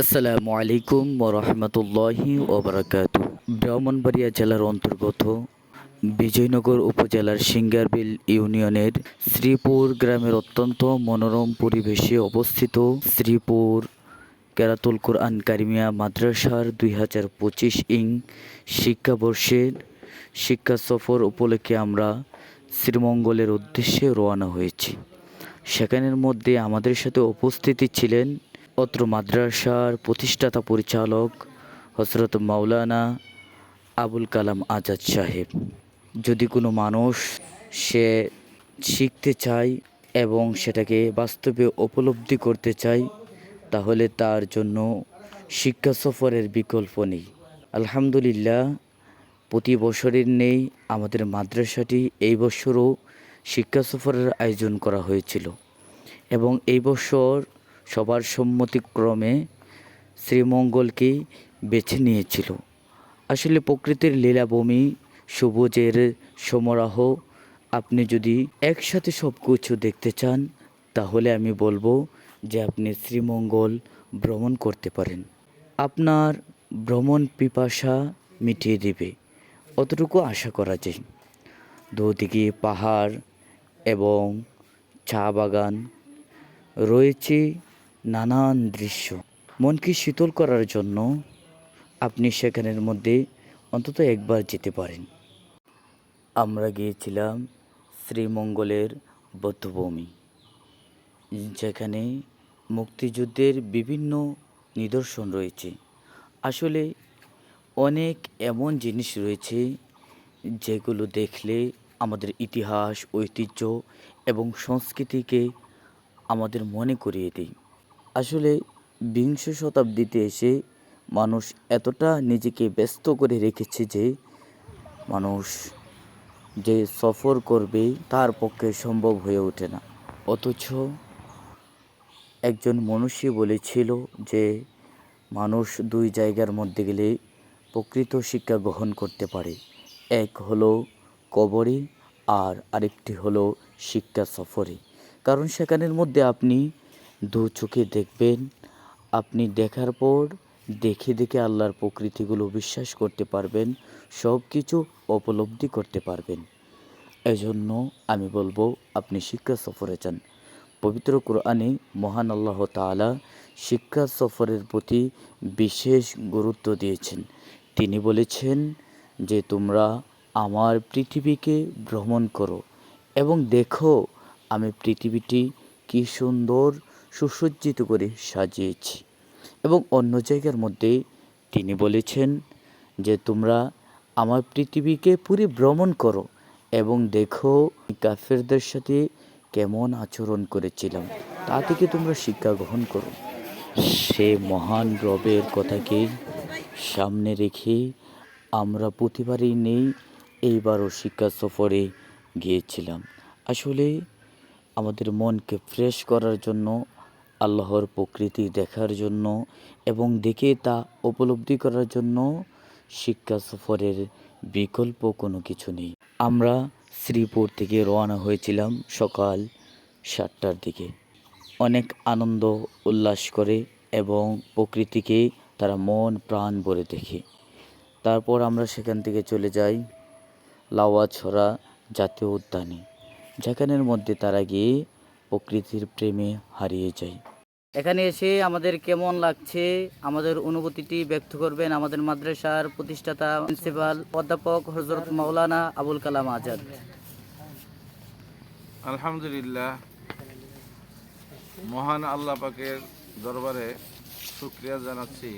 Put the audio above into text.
আসসালামু আলাইকুম রহমতুল্লাহি ওবরাকাত ব্রাহ্মণবাড়িয়া জেলার অন্তর্গত বিজয়নগর উপজেলার সিঙ্গারবিল ইউনিয়নের শ্রীপুর গ্রামের অত্যন্ত মনোরম পরিবেশে অবস্থিত শ্রীপুর কেরাতুল কোরআন কারিমিয়া মাদ্রাসার দুই হাজার পঁচিশ ইং শিক্ষাবর্ষের শিক্ষা সফর উপলক্ষে আমরা শ্রীমঙ্গলের উদ্দেশ্যে রওনা হয়েছি। সেখানের মধ্যে আমাদের সাথে উপস্থিতি ছিলেন অত্র মাদ্রাসার প্রতিষ্ঠাতা পরিচালক হজরত মাওলানা আবুল কালাম আজাদ সাহেব। যদি কোনো মানুষ সে শিখতে চায় এবং সেটাকে বাস্তবে উপলব্ধি করতে চায়, তাহলে তার জন্য শিক্ষা সফরের বিকল্প নেই। আলহামদুলিল্লাহ, প্রতি বছরের নেই আমাদের মাদ্রাসাটি এই বছরও শিক্ষা সফরের আয়োজন করা হয়েছিল। এবং এই বছর সবার সম্মতিক্রমে শ্রীমঙ্গলকে বেছে নিয়েছিল। আসলে প্রকৃতির লীলাভূমি সবুজের সমারোহ। আপনি যদি একসাথে সব কিছু দেখতে চান, তাহলে আমি বলব যে আপনি শ্রীমঙ্গল ভ্রমণ করতে পারেন। আপনার ভ্রমণ পিপাসা মিটিয়ে দেবে। অতটুকু আশা করা যায়। দুদিকে পাহাড় এবং চা বাগান রয়েছে। নানান দৃশ্য। মনকে শীতল করার জন্য আপনি সেখানের মধ্যে অন্তত একবার যেতে পারেন। আমরা গিয়েছিলাম শ্রীমঙ্গলের বৌদ্ধভূমি, যেখানে মুক্তিযুদ্ধের বিভিন্ন নিদর্শন রয়েছে। আসলে অনেক এমন জিনিস রয়েছে যেগুলো দেখলে আমাদের ইতিহাস, ঐতিহ্য এবং সংস্কৃতিকে আমাদের মনে করিয়ে দেয়। আসলে বিংশ শতাব্দীতে এসে মানুষ এতটা নিজেকে ব্যস্ত করে রেখেছে যে মানুষ যে সফর করবে তার পক্ষে সম্ভব হয়ে ওঠে না। অথচ একজন মনুষ্য বলেছিল যে মানুষ দুই জায়গার মধ্যে গেলে প্রকৃত শিক্ষা গ্রহণ করতে পারে। এক হলো কবরে আর আরেকটি হলো শিক্ষা সফরে। কারণ সেখানের মধ্যে আপনি দু চোখে দেখবেন। আপনি দেখার পর দেখে দেখে আল্লাহর প্রকৃতিগুলো বিশ্বাস করতে পারবেন সব কিছু উপলব্ধি করতে পারবেন। এজন্য আমি বলব, আপনি শিক্ষা সফরে যান। পবিত্র কোরআনে মহান আল্লাহ তাআলা শিক্ষা সফরের প্রতি বিশেষ গুরুত্ব দিয়েছেন। তিনি বলেছেন যে, তোমরা আমার পৃথিবীকে ভ্রমণ করো এবং দেখো আমি পৃথিবীটি কী সুন্দর সুসজ্জিত করে সাজিয়েছি। এবং অন্য জায়গার মধ্যে তিনি বলেছেন যে, তোমরা আমার পৃথিবীকে পুরো ভ্রমণ করো এবং দেখো কাফেরদের সাথে কেমন আচরণ করেছিলাম। তা থেকে তোমরা শিক্ষা গ্রহণ করো। সে মহান রবের কথাকে সামনে রেখে আমরা প্রতিবারই নেই, এইবারও শিক্ষা সফরে গিয়েছিলাম। আসলে আমাদের মনকে ফ্রেশ করার জন্য আল্লাহর প্রকৃতি দেখার জন্য এবং দেখে তা উপলব্ধি করার জন্য শিক্ষা সফরের বিকল্প কোনো কিছু নেই। আমরা শ্রীপুর থেকে রওনা হয়েছিলাম সকাল সাতটার দিকে। অনেক আনন্দ, উল্লাস করে এবং প্রকৃতিকে তারা মন, প্রাণ ভরে দেখে। তারপর আমরা সেখান থেকে চলে যাই লাওয়াছড়া জাতীয় উদ্যানে। যেখানের মধ্যে তারা গিয়ে প্রকৃতির প্রেমে হারিয়ে যায়। এখানে এসে আমাদের কেমন লাগছে? আমাদের অনুভূতিটি ব্যক্ত করবেন আমাদের মাদ্রাসার প্রতিষ্ঠাতা, প্রিন্সিপাল, অধ্যাপক হজরত মাওলানা আবুল কালাম আজাদ। আলহামদুলিল্লাহ। মহান আল্লাহ পাকের দরবারে শুক্রিয়া জানাচ্ছি।